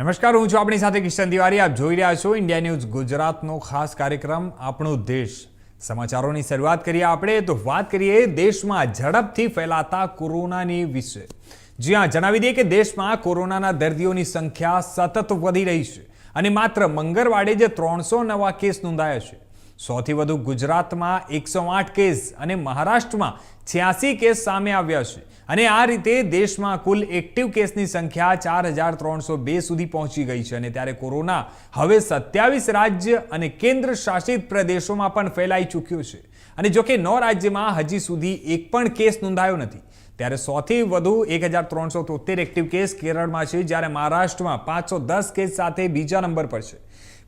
નમસ્કાર, હું છું આપણી સાથે કિશન તિવારી. આપ જોઈ રહ્યા છો ઇન્ડિયા ન્યૂઝ ગુજરાતનો ખાસ કાર્યક્રમ, આપણો દેશ. સમાચારોની શરૂઆત કરીએ આપણે. તો વાત કરીએ દેશમાં ઝડપથી ફેલાતા કોરોનાની વિશે. જી હા, જણાવી દઈએ કે દેશમાં કોરોનાના દર્દીઓની સંખ્યા સતત વધી રહી છે. અને માત્ર મંગળવારે જે ત્રણસો નવા કેસ નોંધાયા છે. સૌથી વધુ ગુજરાતમાં એકસો આઠ કેસ અને મહારાષ્ટ્રમાં છ્યાસી કેસ સામે આવ્યા છે. અને આ રીતે દેશમાં કુલ એક્ટિવ કેસની સંખ્યા ચાર હજાર ત્રણસો બે સુધી પહોંચી ગઈ છે અને ત્યારે કોરોના હવે સત્યાવીસ રાજ્ય અને કેન્દ્ર શાસિત પ્રદેશોમાં પણ ફેલાઈ ચૂક્યો છે. અને જો કે નौ રાજ્યમાં હજી સુધી એક પણ કેસ નોંધાયો નથી. ત્યારે સૌથી વધુ એક હજાર ત્રણસો તોતેર એક્ટિવ કેસ કેરળમાં છે, જ્યારે મહારાષ્ટ્રમાં પાંચસો દસ કેસ સાથે બીજા નંબર પર છે.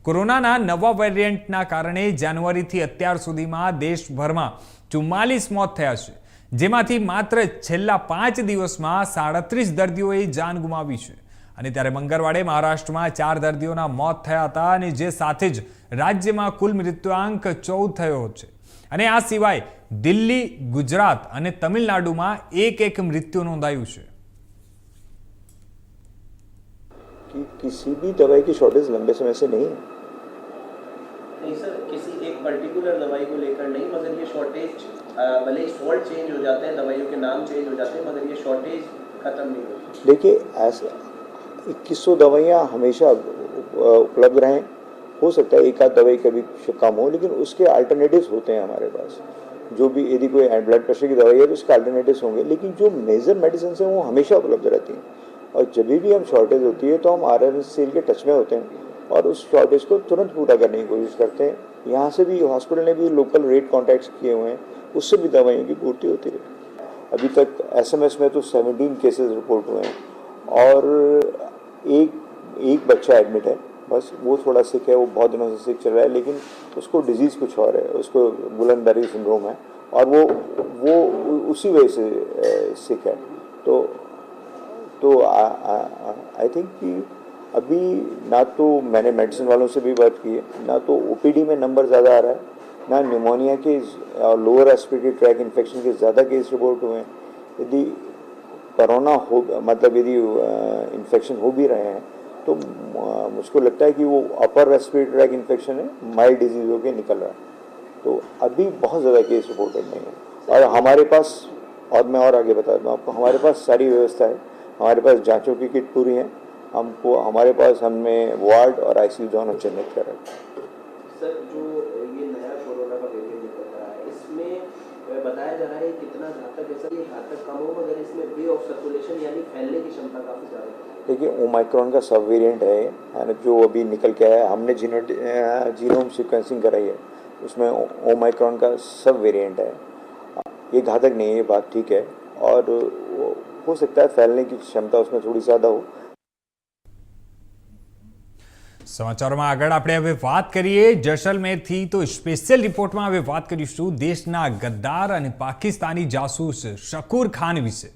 કોરોનાના નવા વેરિયન્ટના કારણે જાન્યુઆરીથી અત્યાર સુધીમાં દેશભરમાં ચુમ્માલીસ મોત થયા છે. જેમાંથી માત્ર છેલ્લા પાંચ દિવસમાં સાડત્રીસ દર્દીઓએ જાન ગુમાવી છે. અને ત્યારે મંગળવારે મહારાષ્ટ્રમાં ચાર દર્દીઓના મોત થયા હતા અને જે સાથે જ રાજ્યમાં કુલ મૃત્યુઆંક ચૌદ થયો છે. અને આ સિવાય દિલ્હી, ગુજરાત અને તમિલનાડુમાં એક એક મૃત્યુ નોંધાયું છે. કિસી ભી દવાઈ કી શોર્ટેજ લંબે સમય સે નહીં नहीं सर, किसी एक पर्टिकुलर दवाई को लेकर नहीं, मगर ये शॉर्टेज भले ही फॉल्ट चेंज हो जाते हैं, दवाइयों के नाम चेंज हो जाते हैं, मगर ये शॉर्टेज खत्म नहीं होती। देखिए, ऐसा इक्कीस सौ दवाइयाँ हमेशा उपलब्ध रहें। हो सकता है एक आध दवाई कभी कम हो, लेकिन उसके अल्टरनेटिव्स होते हैं हमारे पास। जो भी, यदि कोई ब्लड प्रेशर की दवाई है तो उसके अल्टरनेटिव्स होंगे। लेकिन जो मेजर मेडिसिन हैं, वो हमेशा उपलब्ध रहती हैं। और जब भी हम शॉर्टेज होती है तो हम आर एन सेल के टच में होते हैं। और उस शॉर्टेज को तुरंत पूरा करने की कोशिश करते हैं, यहाँ से भी हॉस्पिटल ने भी लोकल रेट कॉन्टैक्ट्स किए हुए हैं, उससे भी दवाइयों की पूर्ति होती रही अभी तक एसएमएस में तो 17 केसेस रिपोर्ट हुए हैं और एक एक बच्चा एडमिट है, बस वो थोड़ा सिक है, वो बहुत दिनों से सिक चल रहा है, लेकिन उसको डिज़ीज़ कुछ और है, उसको बुलंदरी सिंड्रोम है और वो वो उसी वजह से सिक है। तो तो आई थिंक कि अभी ना तो मैंने मेडिसिन वालों से भी बात की है, ना तो ओपीडी में नंबर ज़्यादा आ रहा है, ना न्यूमोनिया के और लोअर रेस्पिरेटरी ट्रैक इन्फेक्शन के ज़्यादा केस रिपोर्ट हुए हैं। यदि कोरोना हो मतलब यदि इन्फेक्शन हो भी रहे हैं तो मुझको लगता है कि वो अपर रेस्पिरेटरी ट्रैक इन्फेक्शन है माइल्ड डिज़ीज़ होकर निकल रहा है। तो अभी बहुत ज़्यादा केस रिपोर्टेड नहीं है। और हमारे पास, और मैं और आगे बता दूँ आपको, हमारे पास सारी व्यवस्था है, हमारे पास जांचों की किट पूरी है हमको हमारे पास हमने वार्ड और आईसीयू दोनों चिन्हित कर रखे हैं। सर जो ये नया कोरोना का वेरिएंट निकल रहा है इसमें बताया जा रहा है कितना घातक है सर ये घातक कम हो मगर इसमें वे ऑफ़ सर्कुलेशन यानी फैलने की क्षमता काफ़ी ज़्यादा है। देखिए ओमाइक्रॉन का सब वेरिएंट है जो अभी निकल के आया हमने जीनो जीनोम सीक्वेंसिंग कराई है उसमें ओमाइक्रॉन का सब वेरिएंट है। ये घातक नहीं है ये बात ठीक है और हो सकता है फैलने की क्षमता उसमें थोड़ी ज़्यादा हो સમાચારોમાં આગળ આપણે હવે વાત કરીએ જસલમેરથી. તો સ્પેશિયલ રિપોર્ટમાં હવે વાત કરીશું દેશના ગદ્દાર અને પાકિસ્તાની જાસૂસ શકુર ખાન વિશે.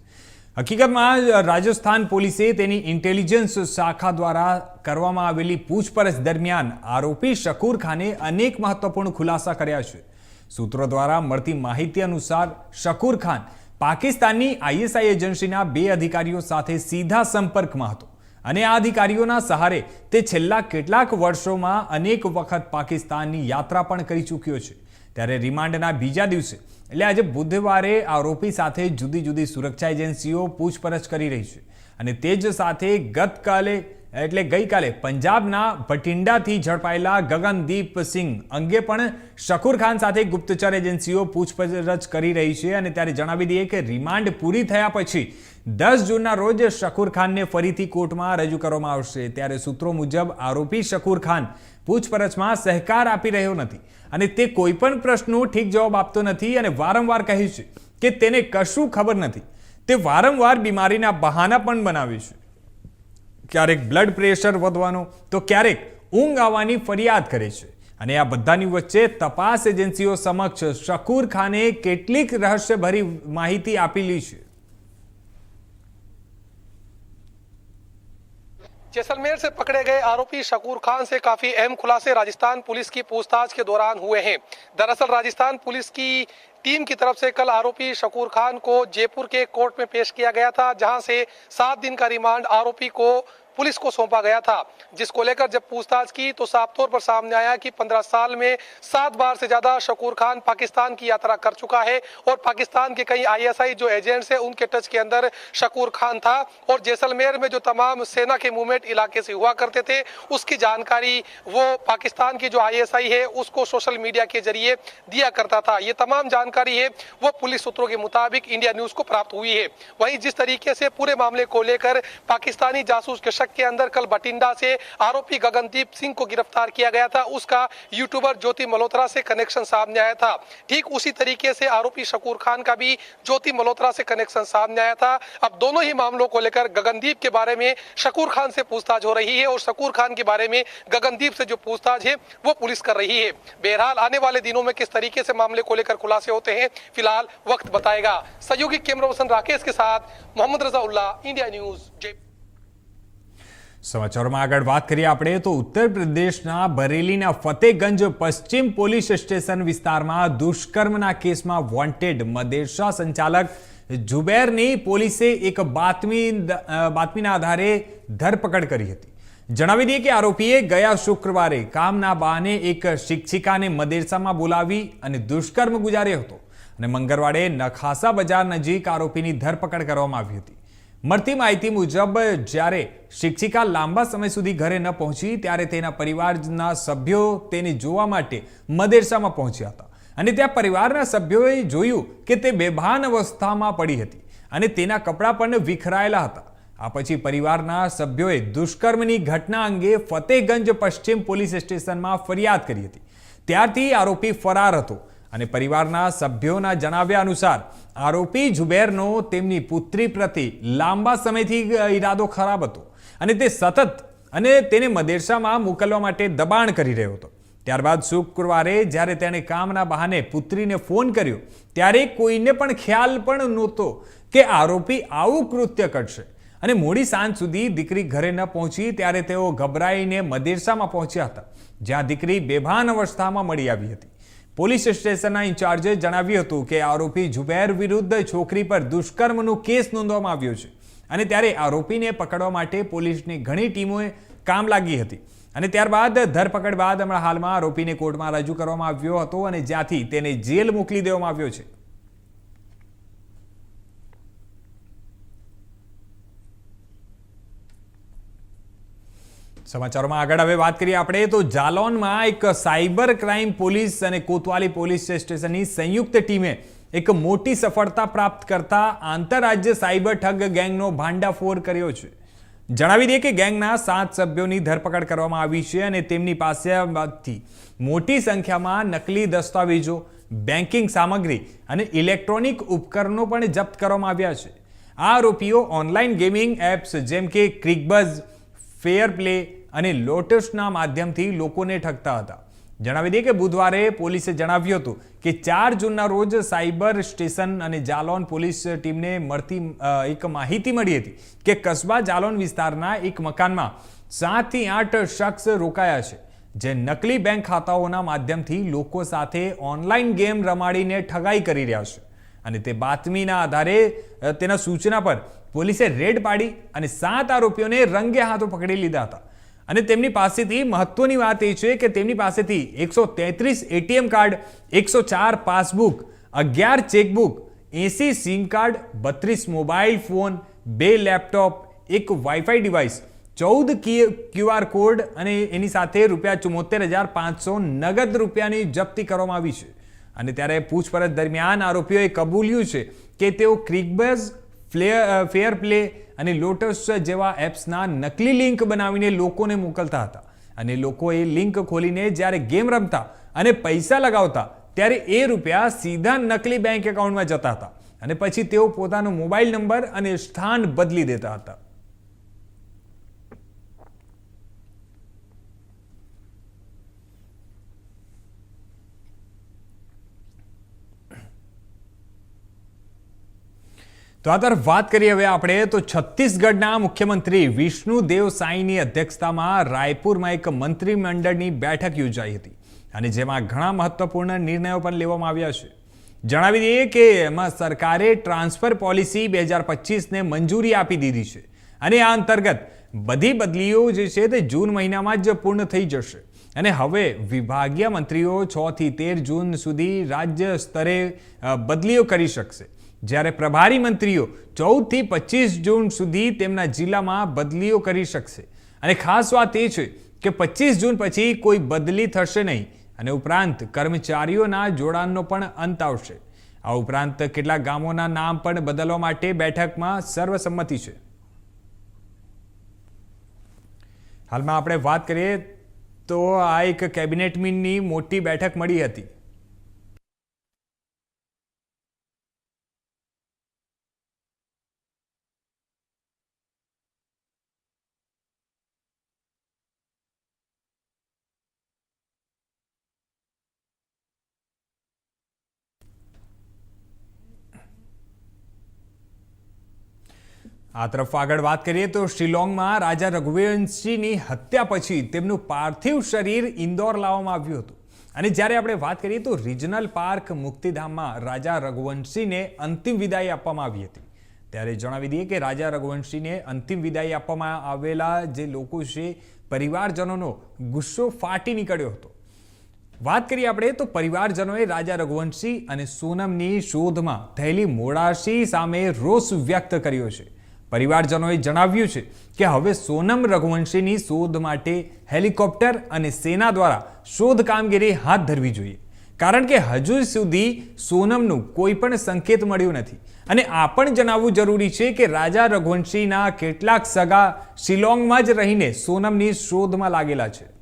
હકીકતમાં રાજસ્થાન પોલીસે તેની ઇન્ટેલિજન્સ શાખા દ્વારા કરવામાં આવેલી પૂછપરછ દરમિયાન આરોપી શકુર ખાને અનેક મહત્વપૂર્ણ ખુલાસા કર્યા છે. સૂત્રો દ્વારા મળતી માહિતી અનુસાર શકુર ખાન પાકિસ્તાનની આઈએસઆઈ એજન્સીના બે અધિકારીઓ સાથે સીધા સંપર્કમાં હતો. અને આ અધિકારીઓના સહારે તે છેલ્લા કેટલાક વર્ષોમાં અનેક વખત પાકિસ્તાનની યાત્રા પણ કરી ચૂક્યો છે. ત્યારે રિમાન્ડના બીજા દિવસે, એટલે આજે બુધવારે આરોપી સાથે જુદી જુદી સુરક્ષા એજન્સીઓ પૂછપરછ કરી રહી છે. અને તે જ સાથે ગતકાલે એટલે ગઈકાલે પંજાબના ભટિંડાથી ઝડપાયેલા ગગનદીપ સિંહ અંગે પણ શકુર ખાન સાથે ગુપ્તચર એજન્સીઓ પૂછપરછ કરી રહી છે અને ત્યારે જણાવી દઈએ કે રિમાન્ડ પૂરી થયા પછી દસ જૂનના રોજ શકુર ખાનને ફરીથી કોર્ટમાં રજૂ કરવામાં આવશે. ત્યારે સૂત્રો મુજબ આરોપી શકુર ખાન પૂછપરછમાં સહકાર આપી રહ્યો નથી અને તે કોઈ પણ પ્રશ્નો ઠીક જવાબ આપતો નથી અને વારંવાર કહે છે કે તેને કશું ખબર નથી. તે વારંવાર બીમારીના બહાના પણ બનાવે છે. ક્યારેક બ્લડ પ્રેશર વધવાનો તો ક્યારેક ઊંઘ આવવાની ફરિયાદ કરે છે અને આ બધાની વચ્ચે તપાસ એજન્સીઓ સમક્ષ શકુર ખાને કેટલીક રહસ્યભરી માહિતી આપેલી છે जैसलमेर से पकड़े गए आरोपी शकूर खान से काफी अहम खुलासे राजस्थान पुलिस की पूछताछ के दौरान हुए हैं दरअसल राजस्थान पुलिस की टीम की तरफ से कल आरोपी शकूर खान को जयपुर के कोर्ट में पेश किया गया था जहां से सात दिन का रिमांड आरोपी को पुलिस को सौंपा गया था, जिसको लेकर जब पूछताछ की तो साफ़ तौर पर सामने आया कि पंद्रह साल में सात बार से ज़्यादा शकूर खान पाकिस्तान की यात्रा कर चुका है और पाकिस्तान के कई आईएसआई जो एजेंट्स हैं, उनके टच के अंदर शकूर खान था और जैसलमेर में जो तमाम सेना के मूवमेंट इलाके से हुआ करते थे, उसकी जानकारी वो पाकिस्तान की जो आईएसआई है, उसको सोशल मीडिया के ज़रिए दिया करता था। ये तमाम जानकारी है, वो पुलिस सूत्रों के मुताबिक इंडिया न्यूज़ को प्राप्त हुई है। वहीं जिस तरीके से पूरे मामले को लेकर पाकिस्तानी जासूस के शक के अंदर कल बटिंडा से आरोपी गगनदीप सिंह को गिरफ़्तार किया गया था। उसका यूट्यूबर ज्योति मल्होत्रा से कनेक्शन सामने आया था। ठीक उसी तरीके से आरोपी शकूर खान का भी ज्योति मल्होत्रा से कनेक्शन सामने आया था। अब दोनों ही मामलों को लेकर गगनदीप के बारे में शकूर खान से पूछताछ हो रही है और शकूर खान के बारे में गगनदीप से जो पूछताछ है, वो पुलिस कर रही है। बहरहाल आने वाले दिनों में किस तरीके से मामले को लेकर खुलासे होते हैं, फ़िलहाल वक्त बताएगा। सहयोगी कैमरा पर्सन राकेश के साथ मोहम्मद रजा उल्ला इंडिया न्यूज़ जय સમાચારોમાં આગળ વાત કરીએ આપણે, તો ઉત્તર પ્રદેશના બરેલીના ફતેગંજ પશ્ચિમ પોલીસ સ્ટેશન વિસ્તારમાં દુષ્કર્મના કેસમાં વોન્ટેડ મદેરસા સંચાલક જુબેરની પોલીસે એક બાતમી બાતમીના આધારે ધરપકડ કરી હતી. જણાવી દઈએ કે આરોપીએ ગયા શુક્રવારે કામના બહાને એક શિક્ષિકાને મદેરસામાં બોલાવી અને દુષ્કર્મ ગુજાર્યો હતો અને મંગળવારે નખાસા બજાર નજીક આરોપીની ધરપકડ કરવામાં આવી હતી. મળતી માહિતી મુજબ, જ્યારે શિક્ષિકા લાંબા સમય સુધી ઘરે ન પહોંચી, ત્યારે તેના પરિવારના સભ્યો તેને જોવા માટે મદેરસામાં પહોંચ્યા હતા. અને ત્યાં પરિવારના સભ્યોએ જોયું કે તે બેભાન અવસ્થામાં પડી હતી અને તેના કપડાં પણ વિખરાયેલા હતા. આ પછી પરિવારના સભ્યોએ દુષ્કર્મની ઘટના અંગે ફતેગંજ પશ્ચિમ પોલીસ સ્ટેશનમાં ફરિયાદ કરી હતી. ત્યારથી આરોપી ફરાર હતો. અને પરિવારના સભ્યોના જણાવ્યા અનુસાર, આરોપી જુબેરનો તેમની પુત્રી પ્રતિ લાંબા સમયથી ઈરાદો ખરાબ હતો અને તે સતત અને તેને મદેરસામાં મોકલવા માટે દબાણ કરી રહ્યો હતો. ત્યારબાદ શુક્રવારે જ્યારે તેણે કામના બહાને પુત્રીને ફોન કર્યો, ત્યારે કોઈને પણ ખ્યાલ પણ નહોતો કે આરોપી આવું કૃત્ય કરશે. અને મોડી સાંજ સુધી દીકરી ઘરે ન પહોંચી ત્યારે તેઓ ગભરાઈને મદેરસામાં પહોંચ્યા હતા, જ્યાં દીકરી બેભાન અવસ્થામાં મળી આવી હતી. પોલીસ સ્ટેશનના ઇન્ચાર્જે જણાવ્યું હતું કે આરોપી જુબેર વિરુદ્ધ છોકરી પર દુષ્કર્મનો કેસ નોંધવામાં આવ્યો છે. અને ત્યારે આરોપીને પકડવા માટે પોલીસની ઘણી ટીમોએ કામ લાગી હતી. અને ત્યારબાદ ધરપકડ બાદ હમણાં હાલમાં આરોપીને કોર્ટમાં રજૂ કરવામાં આવ્યો હતો અને જ્યાંથી તેને જેલ મોકલી દેવામાં આવ્યો છે. સમાચારોમાં આગળ હવે વાત કરીએ આપણે, તો જાલોનમાં એક સાયબર ક્રાઇમ પોલીસ અને કોતવાલી પોલીસ સ્ટેશનની સંયુક્ત ટીમે એક મોટી સફળતા પ્રાપ્ત કરતા આંતરરાજ્ય સાયબર ઠગ ગેંગનો ભાંડાફોડ કર્યો છે. જણાવી દઈએ કે ગેંગના સાત સભ્યોની ધરપકડ કરવામાં આવી છે અને તેમની પાસેથી મોટી સંખ્યામાં નકલી દસ્તાવેજો બેન્કિંગ સામગ્રી અને ઇલેક્ટ્રોનિક ઉપકરણો પણ જપ્ત કરવામાં આવ્યા છે. આ આરોપીઓ ઓનલાઈન ગેમિંગ એપ્સ જેમ કે ક્રિકબઝ, ફેર પ્લે અને લોટસના માધ્યમથી લોકોને ઠગતા હતા. જણાવી દઈએ કે બુધવારે પોલીસે જણાવ્યું હતું કે ચાર જૂનના રોજ સાયબર સ્ટેશન અને જાલોન પોલીસ ટીમને મળતી એક માહિતી મળી હતી કે કસ્બા જાલોન વિસ્તારના એક મકાનમાં સાતથી આઠ શખ્સ રોકાયા છે, જે નકલી બેંક ખાતાઓના માધ્યમથી લોકો સાથે ઓનલાઈન ગેમ રમાડીને ઠગાઈ કરી રહ્યા છે. અને તે બાતમીના આધારે તેના સૂચના પર પોલીસે રેડ પાડી અને સાત આરોપીઓને રંગે હાથો પકડી લીધા હતા. અને તેમની પાસેથી મહત્વની વાત એ છે કે તેમની પાસેથી એકસો તેત્રીસ એટીએમ કાર્ડ, એકસો ચાર પાસબુક, અગિયાર ચેકબુક, એસી સિમ કાર્ડ, બત્રીસ મોબાઈલ ફોન, બે લેપટોપ, એક વાઈફાઈ ડિવાઇસ, ચૌદ ક્યુઆર કોડ અને એની સાથે રૂપિયા ચુમ્મોતેર હજાર પાંચસો નગદ રૂપિયાની જપ્તી કરવામાં આવી છે. અને ત્યારે પૂછપરછ દરમિયાન આરોપીઓએ કબૂલ્યું છે કે તેઓ ક્રિકબેઝ ફેર પ્લે અને લોટસ જેવા એપ્સના નકલી લિંક બનાવીને લોકોને મોકલતા હતા. અને લોકો એ લિંક ખોલીને જ્યારે ગેમ રમતા અને પૈસા લગાવતા, ત્યારે એ રૂપિયા સીધા નકલી બેંક એકાઉન્ટમાં જતા હતા. અને પછી તેઓ પોતાનો મોબાઈલ નંબર અને સ્થાન બદલી દેતા હતા. તો આ તરફ વાત કરીએ હવે આપણે. તો છત્તીસગઢના મુખ્યમંત્રી વિષ્ણુદેવ સાંઈની અધ્યક્ષતામાં રાયપુરમાં એક મંત્રીમંડળની બેઠક યોજાઈ હતી અને જેમાં ઘણા મહત્વપૂર્ણ નિર્ણયો પણ લેવામાં આવ્યા છે. જણાવી દઈએ કે એમાં સરકારે ટ્રાન્સફર પોલિસી બે હજાર પચીસને મંજૂરી આપી દીધી છે અને આ અંતર્ગત બધી બદલીઓ જે છે તે જૂન મહિનામાં જ પૂર્ણ થઈ જશે. અને હવે વિભાગીય મંત્રીઓ છ થી તેર જૂન સુધી રાજ્ય સ્તરે બદલીઓ કરી શકશે. જ્યારે પ્રભારી મંત્રીઓ ચૌદથી પચીસ જૂન સુધી તેમના જિલ્લામાં બદલીઓ કરી શકશે. અને ખાસ વાત એ છે કે પચીસ જૂન પછી કોઈ બદલી થશે નહીં અને ઉપરાંત કર્મચારીઓના જોડાણનો પણ અંત આવશે. આ ઉપરાંત કેટલાક ગામોના નામ પણ બદલવા માટે બેઠકમાં સર્વસંમતિ છે. હાલમાં આપણે વાત કરીએ તો આ એક કેબિનેટ મીનની મોટી બેઠક મળી હતી. આ તરફ આગળ વાત કરીએ તો શિલોંગમાં રાજા રઘુવંશજીની હત્યા પછી તેમનું પાર્થિવ શરીર ઇન્દોર લાવવામાં આવ્યું હતું. અને જ્યારે આપણે વાત કરીએ તો રિજનલ પાર્ક મુક્તિધામમાં રાજા રઘુવંશીને અંતિમ વિદાય આપવામાં આવી હતી. ત્યારે જણાવી દઈએ કે રાજા રઘુવંશીને અંતિમ વિદાય આપવામાં આવેલા જે લોકો છે, પરિવારજનોનો ગુસ્સો ફાટી નીકળ્યો હતો. વાત કરીએ આપણે તો પરિવારજનોએ રાજા રઘુવંશી અને સોનમની શોધમાં થયેલી મોડાશી સામે રોષ વ્યક્ત કર્યો છે. પરિવારજનોએ જણાવ્યું છે કે હવે સોનમ રઘુવંશીની શોધ માટે હેલિકોપ્ટર અને સેના દ્વારા શોધ કામગીરી હાથ ધરવી જોઈએ. કારણ કે હજુ સુધી સોનમનું કોઈ પણ સંકેત મળ્યું નથી. અને આ પણ જણાવવું જરૂરી છે કે રાજા રઘુવંશીના કેટલાક સગા શિલોંગમાં જ રહીને સોનમની શોધમાં લાગેલા છે.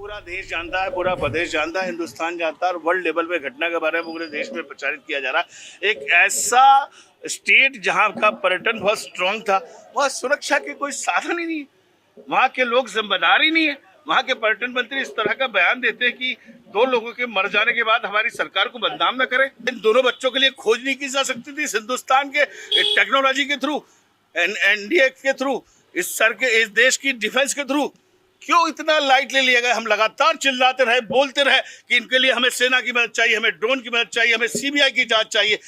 पूरा देश जानता है, पूरा प्रदेश जानता है, हिंदुस्तान जानता है और वर्ल्ड लेवल पे घटना के बारे में पूरे देश में प्रचारित किया जा रहा है। एक ऐसा स्टेट जहाँ का पर्यटन बहुत स्ट्रांग था, वहाँ सुरक्षा के कोई साधन ही नहीं है। वहाँ के लोग जिम्मेदार ही नहीं है। वहाँ के पर्यटन मंत्री इस तरह का बयान देते हैं कि दो लोगों के मर जाने के बाद हमारी सरकार को बदनाम न करे। इन दोनों बच्चों के लिए खोज नहीं की जा सकती थी हिंदुस्तान के टेक्नोलॉजी के थ्रू एनडीए के थ्रू इस सर के, इस देश की डिफेंस के थ्रू क्यों इतना लाइट ले लिया गया हम लगातार चिल्लाते रहे बोलते रहे कि इनके लिए हमें सेना की मदद चाहिए हमें ड्रोन की मदद चाहिए हमें सीबीआई की जांच चाहिए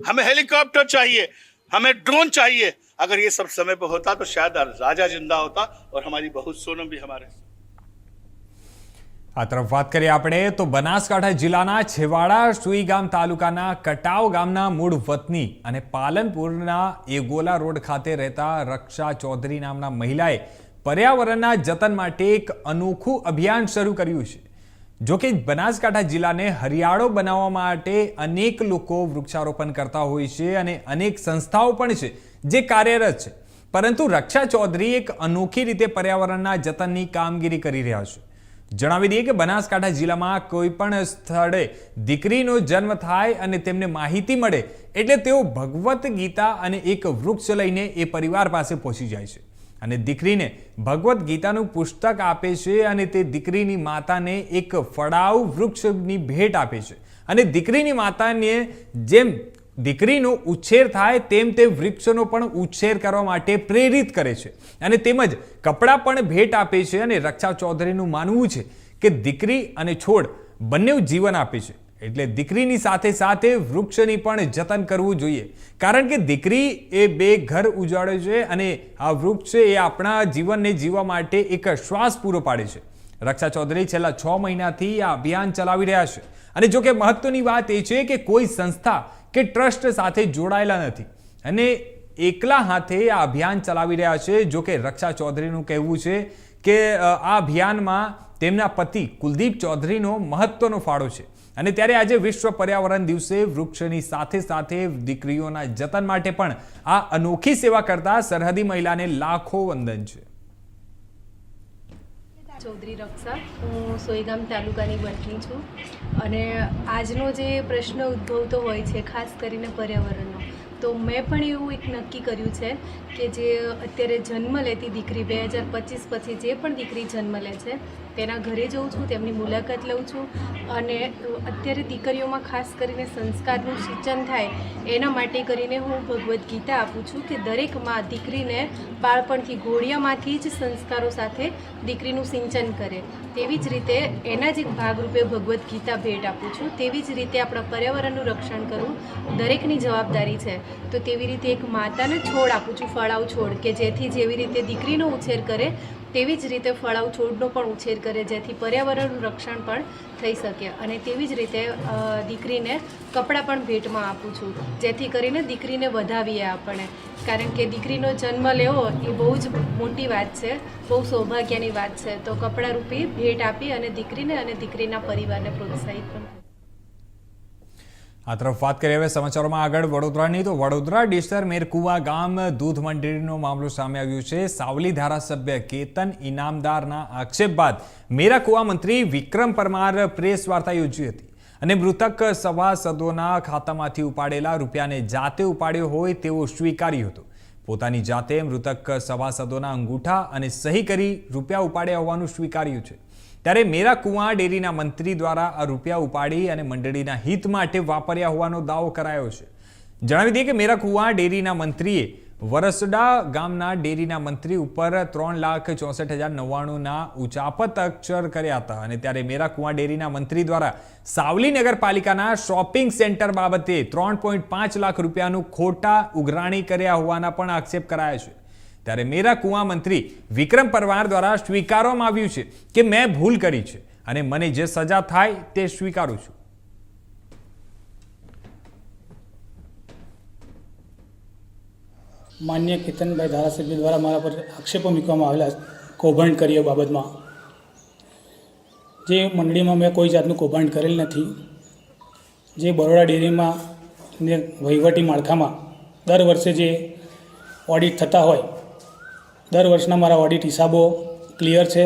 हमें हेलीकॉप्टर चाहिए हमें ड्रोन चाहिए अगर ये सब समय पर होता तो शायद राजा जिंदा होता और हमारी बहू सोनम भी हमारे આ તરફ વાત કરીએ આપણે તો બનાસકાંઠા જિલ્લાના છેવાડા સુઈગામ તાલુકાના કટાવ ગામના મૂળ વતની અને પાલનપુરના એગોલા રોડ ખાતે રહેતા રક્ષા ચૌધરી નામના મહિલાએ પર્યાવરણના જતન માટે એક અનોખું અભિયાન શરૂ કર્યું છે. જો કે બનાસકાંઠા જિલ્લાને હરિયાળો બનાવવા માટે અનેક લોકો વૃક્ષારોપણ કરતા હોય છે અને અનેક સંસ્થાઓ પણ છે જે કાર્યરત છે. પરંતુ રક્ષા ચૌધરી એક અનોખી રીતે પર્યાવરણના જતનની કામગીરી કરી રહ્યા છે. જણાવી દઈએ કે બનાસકાંઠા જિલ્લામાં કોઈ પણ સ્થળે દીકરીનો જન્મ થાય અને તેમને માહિતી મળે, એટલે તેઓ ભગવદ્ ગીતા અને એક વૃક્ષ લઈને એ પરિવાર પાસે પહોંચી જાય છે. અને દીકરીને ભગવદ્ ગીતાનું પુસ્તક આપે છે અને તે દીકરીની માતાને એક ફળાઉ વૃક્ષની ભેટ આપે છે. અને દીકરીની માતાને જેમ દીકરીનો ઉછેર થાય, તેમ તે વૃક્ષનો પણ ઉછેર કરવા માટે પ્રેરિત કરે છે. અને તેમજ કપડાં પણ ભેટ આપે છે અને રક્ષા ચૌધરીનું માનવું છે કે દીકરી અને છોડ બંને જીવન આપે છે. એટલે દીકરીની સાથે સાથે વૃક્ષની પણ જતન કરવું જોઈએ. કારણ કે દીકરી એ બે ઘર ઉજાડે છે અને આ વૃક્ષ એ આપણા જીવનને જીવવા માટે એક શ્વાસ પૂરો પાડે છે. રક્ષા ચૌધરી છેલ્લા છ મહિનાથી આ અભિયાન ચલાવી રહ્યા છે. અને જો કે મહત્વની વાત એ છે કે કોઈ સંસ્થા કે ટ્રસ્ટ સાથે જોડાયેલા નથી. અને એકલા હાથે આ અભિયાન ચલાવી રહ્યા છે. જો કે રક્ષા ચૌધરીનું કહેવું છે કે આ અભિયાનમાં તેમના પતિ કુલદીપ ચૌધરીનો મહત્વનો ફાળો છે. અને ત્યારે આજે વિશ્વ પર્યાવરણ દિવસે વૃક્ષની સાથે સાથે દીકરીઓના જતન માટે પણ આ અનોખી સેવા કરતા સરહદી મહિલાને લાખો વંદન છે. ચૌધરી રક્ષા, હું સોયગામ તાલુકાની વતની છું અને આજનો જે પ્રશ્ન ઉદ્ભવતો હોય છે, ખાસ કરીને પર્યાવરણનો, તો મેં પણ એવું એક નક્કી કર્યું છે કે જે અત્યારે જન્મ લેતી દીકરી, બે હજાર પચીસ પછી જે પણ દીકરી જન્મ લે છે તેના ઘરે જઉં છું, તેમની મુલાકાત લઉં છું અને અત્યારે દીકરીઓમાં ખાસ કરીને સંસ્કારનું સિંચન થાય એના માટે કરીને હું ભગવદ્ ગીતા આપું છું કે દરેકમાં દીકરીને બાળપણથી ઘોડિયામાંથી જ સંસ્કારો સાથે દીકરીનું સિંચન કરે. તેવી જ રીતે એના જ એક ભાગરૂપે ભગવદ્ ગીતા ભેટ આપું છું. તેવી જ રીતે આપણા પર્યાવરણનું રક્ષણ કરવું દરેકની જવાબદારી છે. તો તેવી રીતે એક માતાને છોડ આપું છું, ફળાવ છોડ કે જેથી જેવી રીતે દીકરીનો ઉછેર કરે તેવી જ રીતે ફળાવ છોડનો પણ ઉછેર કરે, જેથી પર્યાવરણનું રક્ષણ પણ થઈ શકે અને તેવી જ રીતે દીકરીને કપડાં પણ ભેટમાં આપું છું, જેથી કરીને દીકરીને વધાવીએ આપણે કારણ કે દીકરીનો જન્મ લેવો એ બહુ જ મોટી વાત છે, બહુ સૌભાગ્યની વાત છે તો કપડાં રૂપી ભેટ આપી અને દીકરીને અને દીકરીના પરિવારને પ્રોત્સાહિત પણ. આ તરફ વાત કરીએ હવે સમાચારોમાં આગળ વડોદરાની. તો વડોદરા ડિસ્ટર મેરકુવા ગામ દૂધ મંડળીનો મામલો સામે આવ્યો છે. સાવલી ધારાસભ્ય કેતન ઇનામદારના આક્ષેપ બાદ મેરાકુવા મંત્રી વિક્રમ પરમાર પ્રેસ વાર્તા યોજી હતી અને મૃતક સભાસદોના ખાતામાંથી ઉપાડેલા રૂપિયાને જાતે ઉપાડ્યો હોય તેવો સ્વીકાર્યું હતું. પોતાની જાતે મૃતક સભાસદોના અંગૂઠા અને સહી કરી રૂપિયા ઉપાડ્યા હોવાનું સ્વીકાર્યું છે. ત્યારે મેરા કુવા ડેરીના મંત્રી દ્વારા આ રૂપિયા ઉપાડી અને મંડળીના હિત માટે વાપર્યા હોવાનો દાવો કરાયો છે. જણાવી દઈએ કે મેરા કુવા ડેરીના મંત્રીએ વરસડા ગામના ડેરીના મંત્રી ઉપર ત્રણ લાખ ચોસઠ હજાર નવ્વાણુંના ઉચાપત અક્ષર કર્યા હતા અને ત્યારે મેરા કુવા ડેરીના મંત્રી દ્વારા સાવલી નગરપાલિકાના શોપિંગ સેન્ટર બાબતે ત્રણ પોઈન્ટ પાંચ લાખ રૂપિયાનું ખોટા ઉઘરાણી કર્યા હોવાના પણ આક્ષેપ કરાયા છે. ત્યારે મેરા કુવા મંત્રી વિક્રમ પરમાર દ્વારા સ્વીકારવામાં આવ્યું છે કે મેં ભૂલ કરી છે અને મને જે સજા થાય તે સ્વીકારું છું. માન્ય કેતનભાઈ ધારાસભ્ય દ્વારા મારા પર આક્ષેપો મૂકવામાં આવેલા કૌભાંડ કર્યો બાબતમાં જે મંડળીમાં મેં કોઈ જાતનું કૌભાંડ કરેલ નથી, જે બરોડા ડેરીમાં ને વહીવટી માળખામાં દર વર્ષે જે ઓડિટ થતા હોય દર વર્ષના મારા ઓડિટ હિસાબો ક્લિયર છે.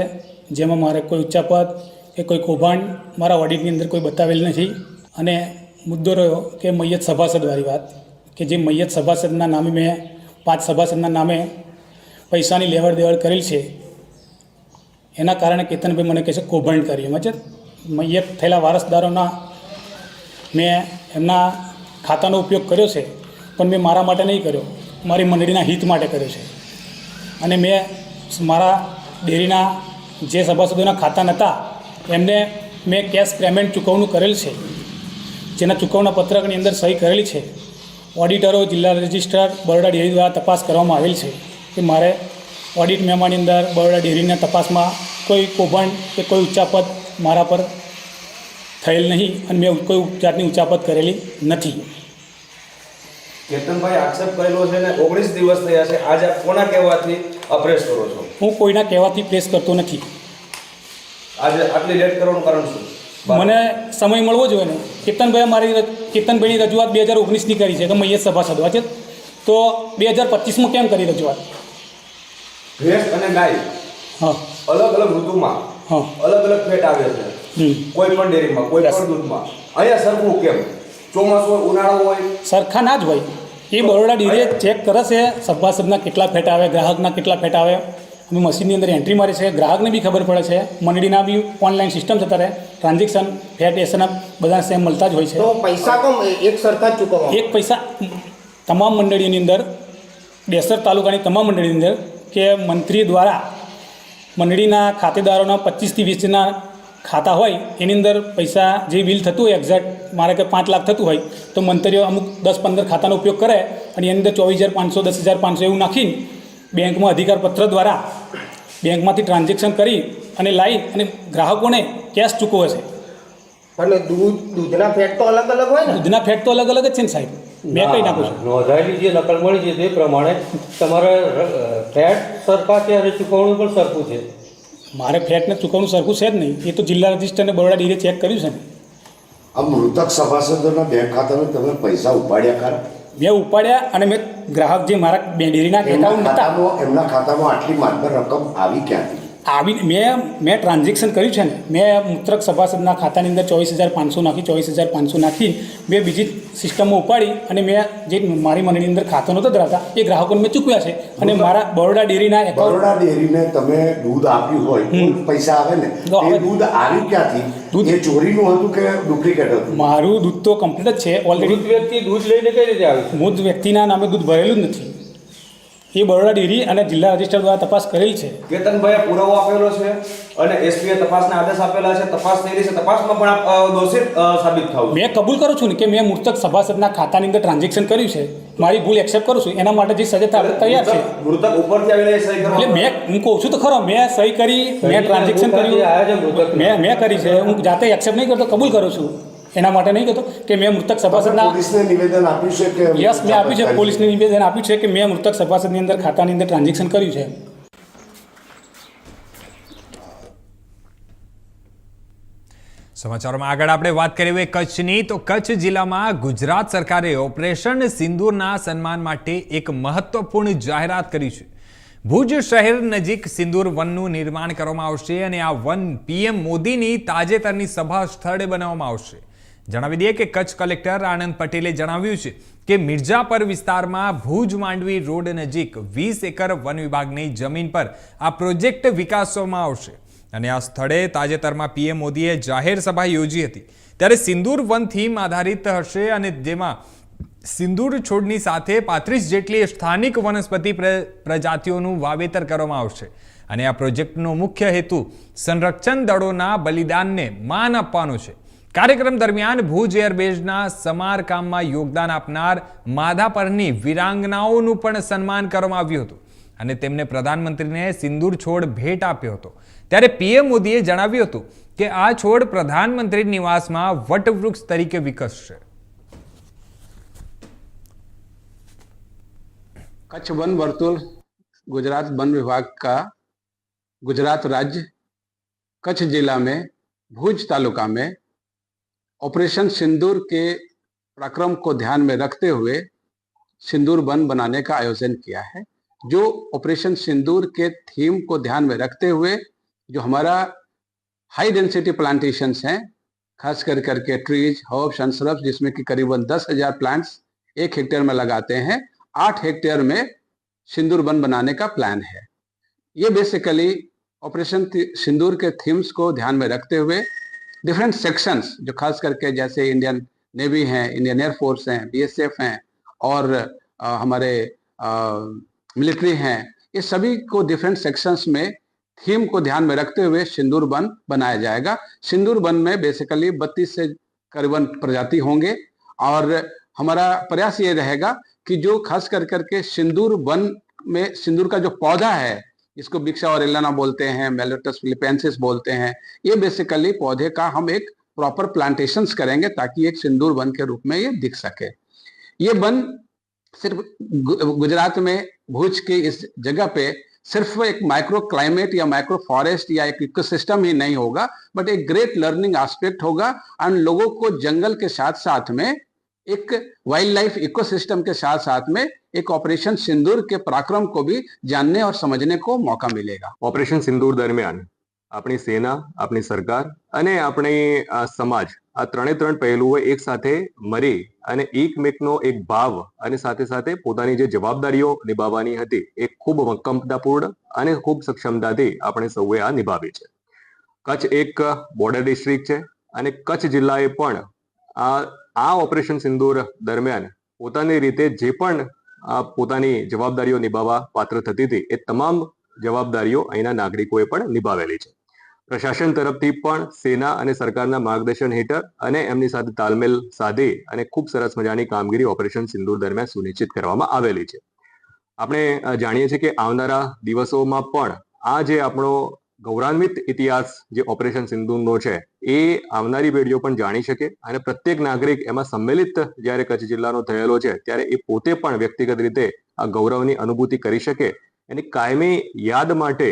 જેમાં મારે કોઈ ઉચ્ચાપદ કે કોઈ કૌભાંડ મારા ઓડિટની અંદર કોઈ બતાવેલ નથી. અને મુદ્દો રહ્યો કે મૈયત સભાસદવાળી વાત, કે જે મૈયત સભાસદના નામે મેં, પાંચ સભાસદના નામે પૈસાની લેવડ દેવડ કરેલ છે. એના કારણે કેતનભાઈ મને કહે છે, કૌભાંડ કર્યું. એમાં છે મૈયત થયેલા વારસદારોના મેં એમના ખાતાનો ઉપયોગ કર્યો છે, પણ મેં મારા માટે નહીં કર્યો. મારી મંડળીના હિત માટે કર્યો છે. અને મેં મારા ડેરીના જે સભાસદોના ખાતા નહોતા, એમને મેં કેશ પેમેન્ટ ચૂકવણું કરેલ છે. જેના ચૂકવણા પત્રકની અંદર સહી કરેલી છે. ઓડિટરો, જિલ્લા રજિસ્ટ્રાર, બરોડા ડેરી દ્વારા તપાસ કરવામાં આવેલ છે કે મારે ઓડિટ મેમાની અંદર બરોડા ડેરીના તપાસમાં કોઈ કૌભાંડ કે કોઈ ઉચ્ચાપદ મારા પર થયેલ નહીં અને મેં કોઈ જાતની ઉચ્ચાપદ કરેલી નથી. કેતનભાઈ આક્ષેપ કરેલો છે ને ઓગણીસ દિવસ થયા છે. આજે કોના કહેવાથી અપ્રેસ કરો છો? હું કોઈના કહેવાથી પ્રેસ કરતો નથી. આજે આટલી લેટ કરવાનું કારણ શું? મને સમય મળવો જોઈએ ને. કેતનભાઈ મારી કેતનભાઈની રજૂઆત બે હજાર ઓગણીસની કરી છે. કે મૈયત સભાસદ છે તો બે હજાર પચીસમાં કેમ કરી રજૂઆત? ભેંસ અને ગાય હા. અલગ અલગ ઋતુમાં હા. અલગ અલગ ફેટ આવે છે. કોઈ પણ ડેરીમાં કોઈ. પણ દૂધમાં. અહીંયા સરખું કેમ? ચોમાસું હોય ઉનાળો હોય. સરખા ના જ હોય. એ બરોડા ડીરે ચેક કરે છે સભાસદના કેટલા ફેટ આવે ગ્રાહકના કેટલા ફેટ આવે. અમે મશીનની અંદર એન્ટ્રી મારી છે. ગ્રાહકને બી ખબર પડે છે. મંડળીના બી ઓનલાઈન સિસ્ટમ છે ત્યારે ટ્રાન્ઝેક્શન ફેટ એસન બધા સેમ મળતા જ હોય છે. તો પૈસા કોમ એક સરખા જ ચૂકવવા એક પૈસા તમામ મંડળીની અંદર ડેસર તાલુકાની તમામ મંડળીની અંદર કે મંત્રી દ્વારા મંડળીના ખાતેદારોના પચીસથી વીસના ખાતા હોય એની અંદર પૈસા જે બિલ થતું હોય એક્ઝેક્ટ મારે કે પાંચ લાખ થતું હોય તો મંતરીઓ અમુક દસ પંદર ખાતાનો ઉપયોગ કરે અને એની અંદર ચોવીસ હજાર પાંચસો દસ હજાર પાંચસો એવું નાખીને બેંકમાં અધિકારપત્ર દ્વારા બેંકમાંથી ટ્રાન્ઝેક્શન કરી અને લાવી અને ગ્રાહકોને કેશ ચૂકવે છે. અને દૂધ દૂધના ફેટ તો અલગ અલગ હોય ને? દૂધના ફેટ તો અલગ અલગ જ છે ને સાહેબ. મેં કહી નાખું છું. નોંધાયેલી જે નકલ મળી છે તે પ્રમાણે તમારે ફેટ સરખા છે અને ચૂકવણું પણ સરખું છે. મારે ફ્લેટને ચૂકવવાનું સરખું છે જ નહીં. એ તો જિલ્લા રજિસ્ટરને બરોડા ડેરીએ ચેક કર્યું છે ને. આ મૃતક સભાસદોના બેંક ખાતામાં તમે પૈસા ઉપાડ્યા ખરા? મેં ઉપાડ્યા અને મેં ગ્રાહક જે મારા ડેરીના એકાઉન્ટ હતા. એમના ખાતામાં આટલી માત્ર રકમ આવી ક્યાંથી? આવી મેં મેં ટ્રાન્ઝેક્શન કર્યું છે ને મેં મૂત્રક સભાસદના ખાતાની અંદર ચોવીસ હજાર પાંચસો નાખી ચોવીસ હજાર પાંચસો નાખી મેં બીજી સિસ્ટમમાં ઉપાડી અને મેં જે મારી મનની અંદર ખાતો નહોતો ધરાવતા એ ગ્રાહકોને મેં ચૂકવ્યા છે. અને મારા બરોડા ડેરીના બરોડા ડેરીને તમે દૂધ આપ્યું હોય પૈસા આવે ને તો એ દૂધ આવ્યું ક્યાંથી? દૂધ- એ ચોરીનું હતું કે ડુપ્લિકેટ હતું? મારું દૂધ તો કમ્પ્લીટ જ છે મૃત ઓલરેડી વ્યક્તિ દૂધ લઈને કઈ રીતે આવે મૂળ વ્યક્તિના નામે દૂધ ભરેલું જ નથી. એ બરોડા ડેરી અને જિલ્લા રજિસ્ટર દ્વારા તપાસ કરેલ છે. કેતનભાઈએ પુરાવો આપેલો છે અને એસપીએ તપાસના આદેશ આપેલા છે. તપાસ રહી છે. તપાસમાં પણ આપ દોષિત સાબિત થાવ મેં કબૂલ કરું છું ને કે મેં મૃતક સભાસદના ખાતાની અંદર ટ્રાન્ઝેક્શન કર્યું છે. મારી ભૂલ એક્સેપ્ટ કરું છું. એના માટે જે સજા આપણે તૈયાર છે. મૃતક ઉપરથી આવીને સહી એટલે મેં હું કહું છું તો ખરો મેં સહી કરી મેં ટ્રાન્ઝેક્શન કર્યું. મેં મેં કરી છે. હું જાતે એક્સેપ્ટ નહીં કરતો કબૂલ કરું છું. એના માટે નહીં કહેતો કે મેં મૃતક સભાસદના પોલીસને નિવેદન આપ્યું છે કે યસ મેં આપ્યું છે પોલીસને નિવેદન આપ્યું છે કે મેં મૃતક સભાસદની અંદર ખાતાની અંદર ટ્રાન્ઝેક્શન કર્યું છે. સમાચારોમાં આગળ આપણે વાત કરીએ કચ્છની. તો કચ્છ જિલ્લામાં ગુજરાત સરકારે ઓપરેશન સિંદૂરના સન્માન માટે એક મહત્વપૂર્ણ જાહેરાત કરી છે. ભુજ શહેર નજીક સિંદૂર વનનું નિર્માણ કરવામાં આવશે અને આ વન પીએમ મોદીની તાજેતરની સભા સ્થળે બનાવવામાં આવશે. જણાવી દઈએ કે કચ્છ કલેક્ટર આનંદ પટેલે જણાવ્યું છે કે મિર્જાપર વિસ્તારમાં ભુજ માંડવી રોડ નજીક વીસ એકર વન વિભાગની જમીન પર આ પ્રોજેક્ટ વિકાસવામાં આવશે. અને આ સ્થળે તાજેતરમાં પીએમ મોદીએ જાહેર સભા યોજી હતી. ત્યારે સિંદૂર વન થીમ આધારિત હશે અને જેમાં સિંદૂર છોડની સાથે પાંત્રીસ જેટલી સ્થાનિક વનસ્પતિ પ્ર- પ્રજાતિઓનું વાવેતર કરવામાં આવશે. અને આ પ્રોજેક્ટનો મુખ્ય હેતુ સંરક્ષણ દળોના બલિદાનને માન આપવાનો છે. કાર્યક્રમ દરમિયાન ભુજ એરબેઝના સમારકામમાં યોગદાન આપનાર માધાપરની વિરાંગનાઓનું પણ સન્માન કરવામાં આવ્યું હતું અને તેમને પ્રધાનમંત્રીને સિંદૂર છોડ ભેટ આપ્યો હતો ત્યારે પીએમ મોદીએ જણાવ્યું હતું કે આ છોડ પ્રધાનમંત્રી નિવાસમાં વટવૃક્ષ તરીકે વિકસશે कच्छ वन वर्तुल गुजरात वन विभाग का गुजरात राज्य कच्छ जिला में भुज तालुका में ऑपरेशन सिंदूर के पराक्रम को ध्यान में रखते हुए सिंदूर वन बनाने का आयोजन किया है। जो ऑपरेशन सिंदूर के थीम को ध्यान में रखते हुए जो हमारा हाई डेंसिटी प्लांटेशंस हैं, खास कर करके ट्रीज हर्ब्स एंड श्रब्स जिसमें कि करीबन दस हज़ार प्लांट्स एक हेक्टेयर में लगाते हैं, आठ हेक्टेयर में सिंदूर वन बनाने का प्लान है। ये बेसिकली ऑपरेशन सिंदूर के थीम्स को ध्यान में रखते हुए डिफरेंट सेक्शंस जो खास करके जैसे इंडियन नेवी हैं इंडियन एयरफोर्स हैं बीएसएफ हैं और अ, हमारे मिलिट्री हैं ये सभी को डिफरेंट सेक्शंस में थीम को ध्यान में रखते हुए सिंदूर वन बनाया जाएगा। सिंदूर वन में बेसिकली बत्तीस से करीबन प्रजाति होंगे और हमारा प्रयास ये रहेगा कि जो खास कर करके सिंदूर वन में सिंदूर का जो पौधा है इसको बिक्सा और एलाना बोलते हैं, मेलोटस, फिलिपेंसिस बोलते हैं, ये बेसिकली पौधे का हम एक प्रॉपर प्लांटेशंस करेंगे ताकि एक सिंदूर वन के रूप में ये दिख सके। ये वन सिर्फ़ गुजरात में भुज की इस जगह पे सिर्फ़ एक माइक्रो क्लाइमेट या माइक्रो फॉरेस्ट या एक इकोसिस्टम ही नहीं होगा बट एक ग्रेट लर्निंग एस्पेक्ट होगा। एंड लोगों को जंगल के साथ साथ में एक वाइल्ड लाइफ इकोसिस्टम के साथ साथ में एक ऑपरेशन सिंदूर के पराक्रम को भी जानने और समझने को मौका मिलेगा ઓપરેશન સિંદૂર દરમિયાન આપણી સેના આપણી સરકાર અને આપણી આ સમાજ આ ત્રણે ત્રણ પહેલુઓ એક સાથે મરી અને એકમેકનો એક ભાવ અને સાથે સાથે પોતાની જે જવાબદારીઓ નિભાવવાની હતી એ ખૂબ મક્કમતાપૂર્ણ અને ખૂબ સક્ષમતાથી આપણે સૌએ આ નિભાવી છે કચ્છ એક બોર્ડર ડિસ્ટ્રિક્ટ છે અને કચ્છ જિલ્લાએ પણ આ આ ઓપરેશન સિંદૂર દરમિયાન પોતાની રીતે જે પણ પોતાની જવાબદારીઓ નિભાવવા પાત્ર થતી હતી, એ તમામ જવાબદારીઓ અહીંના નાગરિકોએ પણ નિભાવેલી છે. પ્રશાસન તરફથી પણ સેના અને સરકારના માર્ગદર્શન હેઠળ અને એમની સાથે તાલમેલ સાધી અને ખૂબ સરસ મજાની કામગીરી ઓપરેશન સિંદૂર દરમિયાન સુનિશ્ચિત કરવામાં આવેલી છે. આપણે જાણીએ છીએ કે આવનારા દિવસોમાં પણ આ જે આપણો ગૌરવાન્વિત ઇતિહાસ જે ઓપરેશન સિંધુનો છે, એ આવનારી પેઢીઓ પણ જાણી શકે અને પ્રત્યેક નાગરિક એમાં સંમેલિત જ્યારે કચ્છ જિલ્લાનો થયેલો છે, ત્યારે એ પોતે પણ વ્યક્તિગત રીતે આ ગૌરવની અનુભૂતિ કરી શકે. એની કાયમી યાદ માટે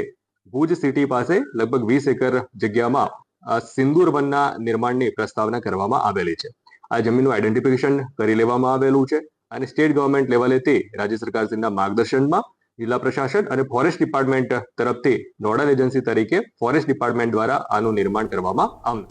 ભુજ સિટી પાસે લગભગ વીસ એકર જગ્યામાં સિંદૂર વનના નિર્માણની પ્રસ્તાવના કરવામાં આવેલી છે. આ જમીનનું આઈડેન્ટિફિકેશન કરી લેવામાં આવેલું છે અને સ્ટેટ ગવર્મેન્ટ લેવલેથી રાજ્ય સરકારશ્રીના માર્ગદર્શનમાં જિલ્લા પ્રશાસન અને ફોરેસ્ટ ડિપાર્ટમેન્ટ તરફથી નોડલ એજન્સી તરીકે ફોરેસ્ટ ડિપાર્ટમેન્ટ દ્વારા આનું નિર્માણ કરવામાં આવ્યું.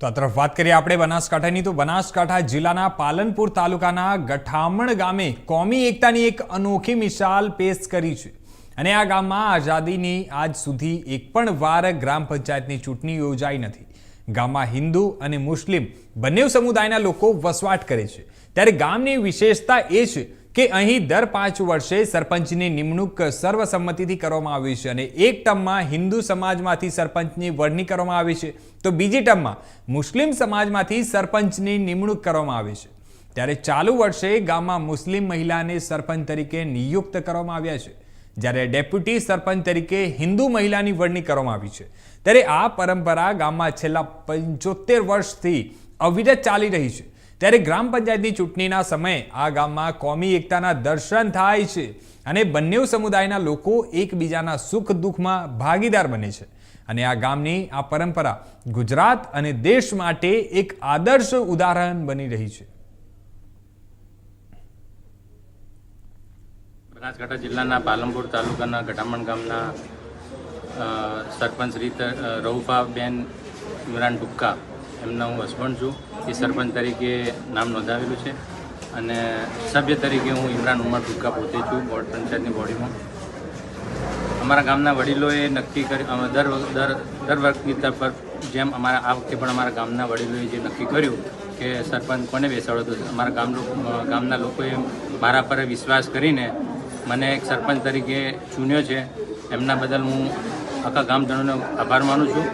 તો આ તરફ વાત કરીએ આપણે બનાસકાંઠાની. તો બનાસકાંઠા જિલ્લાના પાલનપુર તાલુકાના ગઠામણ ગામે કોમી એકતાની એક અનોખી મિસાલ પેશ કરી છે. અને આ ગામમાં આઝાદીની આજ સુધી એક પણ વાર ગ્રામ પંચાયતની ચૂંટણી યોજાઈ નથી. ગામમાં હિન્દુ અને મુસ્લિમ બંને સમુદાયના લોકો વસવાટ કરે છે. ત્યારે ગામની વિશેષતા એ છે કે અહીં દર પાંચ વર્ષે સરપંચની નિમણૂક સર્વસંમતિથી કરવામાં આવી છે અને એક ટર્મમાં હિન્દુ સમાજમાંથી સરપંચની વરણી કરવામાં આવી છે. તો બીજી ટર્મમાં મુસ્લિમ સમાજમાંથી સરપંચની નિમણૂક કરવામાં આવી છે. ત્યારે ચાલુ વર્ષે ગામમાં મુસ્લિમ મહિલાને સરપંચ તરીકે નિયુક્ત કરવામાં આવ્યા છે. જ્યારે ડેપ્યુટી સરપંચ તરીકે હિન્દુ મહિલાની વરણી કરવામાં આવી છે. ત્યારે આ પરંપરા ગામમાં છેલ્લા પંચોતેર વર્ષથી અવિરત ચાલી રહી છે. ત્યારે ગ્રામ પંચાયતની ચૂંટણીના સમયે આ ગામમાં કોમી એકતાના દર્શન થાય છે અને બંને સમુદાયના લોકો એકબીજાના સુખ દુઃખમાં ભાગીદાર બને છે. અને આ ગામની આ પરંપરા ગુજરાત અને દેશ માટે એક આદર્શ ઉદાહરણ બની રહી છે. બનાસકાંઠા જિલ્લાના પાલનપુર તાલુકાના ગઢામણ ગામના સરપંચ રીત રઉફાબેન ઇમરાન ટુક્કા એમના હું હસબન્ડ છું. એ સરપંચ તરીકે નામ નોંધાવેલું છે. અને સભ્ય તરીકે હું ઇમરાન ઉમર ટુક્કા પોતે છું, બોર્ડ પંચાયતની બોડીમાં. અમારા ગામના વડીલોએ નક્કી કરી દર દર દર વખતની પર જેમ અમારા, આ વખતે પણ અમારા ગામના વડીલોએ જે નક્કી કર્યું કે સરપંચ કોને બેસાડો, તો અમારા ગામ લોકો ગામના લોકોએ મારા પર વિશ્વાસ કરીને મને એક સરપંચ તરીકે ચૂન્યો છે. એમના બદલ હું આખા ગામજનોનો આભાર માનું છું.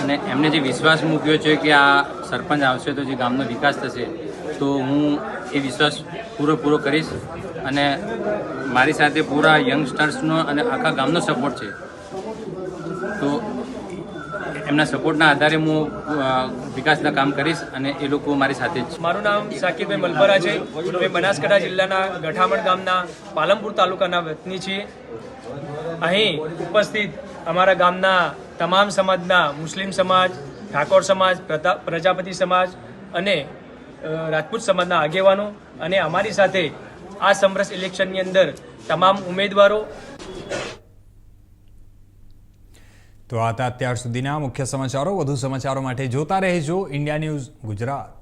અને એમને જે વિશ્વાસ મૂક્યો છે કે આ સરપંચ આવશે તો જે ગામનો વિકાસ થશે, તો હું એ વિશ્વાસ પૂરેપૂરો કરીશ અને મારી સાથે પૂરા યંગસ્ટર્સનો અને આખા ગામનો સપોર્ટ છે. તો એમના સપોર્ટના આધારે હું વિકાસના કામ કરીશ અને એ લોકો મારી સાથે જ મારું નામ સાકીબભાઈ મલપરા છે. મેં બનાસકાંઠા જિલ્લાના ગઠામણ ગામના પાલમપુર તાલુકાના વતની છીએ. અહીં ઉપસ્થિત અમારા ગામના તમામ સમાજના મુસ્લિમ સમાજ, ઠાકોર સમાજ પ્રજાપતિ સમાજ અને રાજપૂત સમાજના આગેવાનો અને અમારી સાથે આ સમરસ ઇલેક્શનની અંદર તમામ ઉમેદવારો તો આ હતા અત્યાર સુધીના મુખ્ય સમાચારો. વધુ સમાચારો માટે જોતા રહેજો. India news Gujarat.